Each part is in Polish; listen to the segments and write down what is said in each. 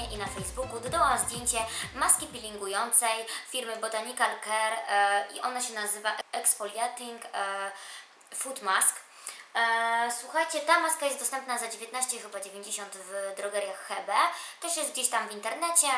Instagramie i na Facebooku dodałam zdjęcie maski peelingującej firmy Botanical Care e, i ona się nazywa Exfoliating e, Food Mask. E, słuchajcie, ta maska jest dostępna za 19 chyba 90 w drogeriach Hebe. Też jest gdzieś tam w internecie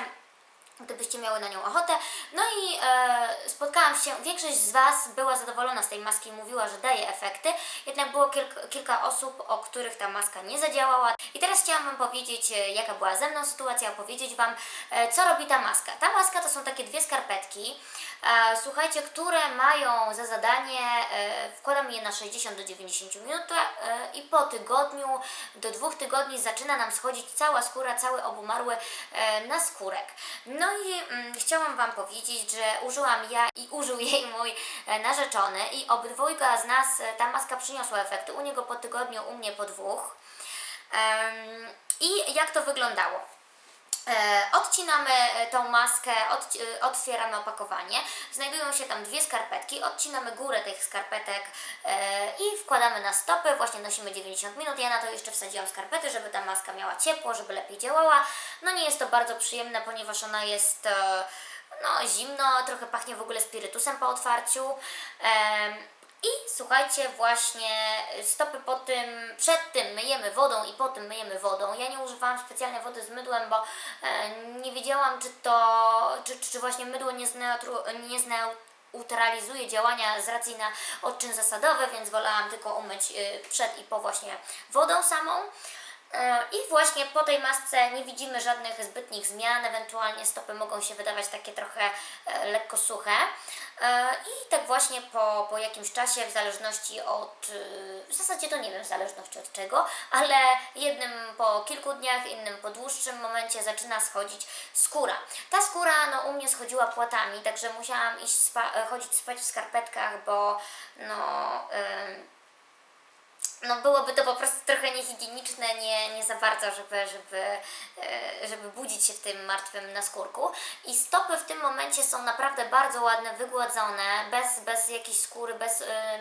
gdybyście miały na nią ochotę. No i e, spotkałam się, większość z Was była zadowolona z tej maski i mówiła, że daje efekty, jednak było kilka, kilka osób, o których ta maska nie zadziałała. I teraz chciałam Wam powiedzieć, e, jaka była ze mną sytuacja, opowiedzieć Wam, e, co robi ta maska. Ta maska to są takie dwie skarpetki, e, słuchajcie, które mają za zadanie, e, wkładamy je na 60 do 90 minut e, i po tygodniu do dwóch tygodni zaczyna nam schodzić cała skóra, cały obumarły e, na skórek. No i mm, chciałam Wam powiedzieć, że użyłam ja i użył jej mój e, narzeczony i obydwojga z nas e, ta maska przyniosła efekty. U niego po tygodniu, u mnie po dwóch. Em, I jak to wyglądało? E, odcinamy e, tą maskę, e, otwieramy opakowanie. Znajdują się tam dwie skarpetki. Odcinamy górę tych skarpetek i wkładamy na stopy. Właśnie nosimy 90 minut. Ja na to jeszcze wsadziłam skarpety, żeby ta maska miała ciepło, żeby lepiej działała. No nie jest to bardzo przyjemne, ponieważ ona jest no, zimno, trochę pachnie w ogóle spirytusem po otwarciu. I słuchajcie, właśnie stopy po tym, przed tym myjemy wodą i po tym myjemy wodą. Ja nie używałam specjalnej wody z mydłem, bo e, nie wiedziałam, czy to, czy, czy właśnie mydło nie, zneutru, nie zneutralizuje działania z racji na odczyn zasadowy, więc wolałam tylko umyć y, przed i po właśnie wodą samą. E, I właśnie po tej masce nie widzimy żadnych zbytnich zmian, ewentualnie stopy mogą się wydawać takie trochę e, lekko suche. E, I tak właśnie po, po jakimś czasie, w zależności od, y, w zasadzie to nie wiem w zależności od czego, ale jednym po kilku dniach, innym po dłuższym momencie zaczyna schodzić skóra. Ta skóra no, u mnie schodziła płatami, także musiałam iść spa- e, chodzić spać w skarpetkach, bo no... ym, no byłoby to po prostu trochę niehigieniczne, nie, nie za bardzo, żeby, żeby, e, żeby budzić się w tym martwym naskórku. I stopy w tym momencie są naprawdę bardzo ładne, wygładzone, bez, bez jakiejś skóry, bez em,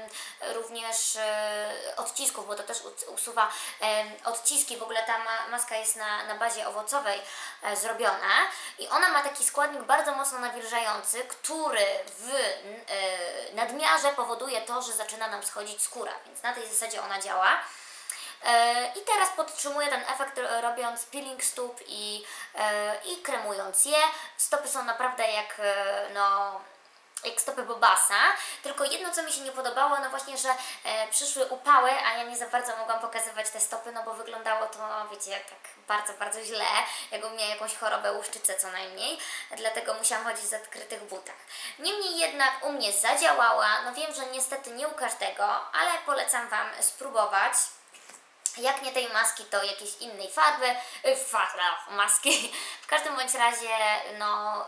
również e, odcisków, bo to też usuwa em, odciski. W ogóle ta ma, maska jest na, na bazie owocowej e, zrobiona i ona ma taki składnik bardzo mocno nawilżający, który w e, nadmiarze powoduje to, że zaczyna nam schodzić skóra, więc na tej zasadzie ona działa. E, I teraz podtrzymuję ten efekt e, robiąc peeling stóp i, e, i kremując je. Stopy są naprawdę jak no jak stopy Bobasa, tylko jedno co mi się nie podobało, no właśnie, że e, przyszły upały, a ja nie za bardzo mogłam pokazywać te stopy, no bo wyglądało to, wiecie, tak bardzo, bardzo źle, jakbym miała jakąś chorobę łuszczycę co najmniej, dlatego musiałam chodzić w zakrytych butach. Niemniej jednak u mnie zadziałała, no wiem, że niestety nie u każdego, ale polecam Wam spróbować. Jak nie tej maski, to jakiejś innej farby, y, farby, maski. W każdym bądź razie, no,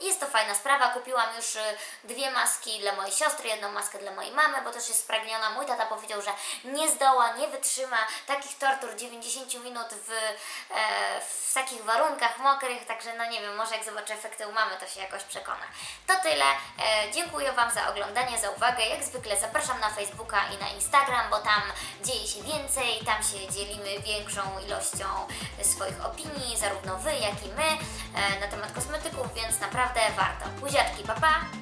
jest to fajna sprawa. Kupiłam już y, dwie maski dla mojej siostry, jedną maskę dla mojej mamy, bo też jest spragniona. Mój tata powiedział, że nie zdoła, nie wytrzyma takich tortur 90 minut w, e, w takich warunkach mokrych, także no nie wiem, może jak zobaczę efekty u mamy, to się jakoś przekona. To tyle. E, dziękuję Wam za oglądanie, za uwagę. Jak zwykle zapraszam na Facebooka i na Instagram, bo tam dzieje się więcej, tam się dzielimy większą ilością swoich opinii, zarówno Wy, jak i my, e, na temat kosmetyków, więc naprawdę warto. Buziaczki, papa! Pa.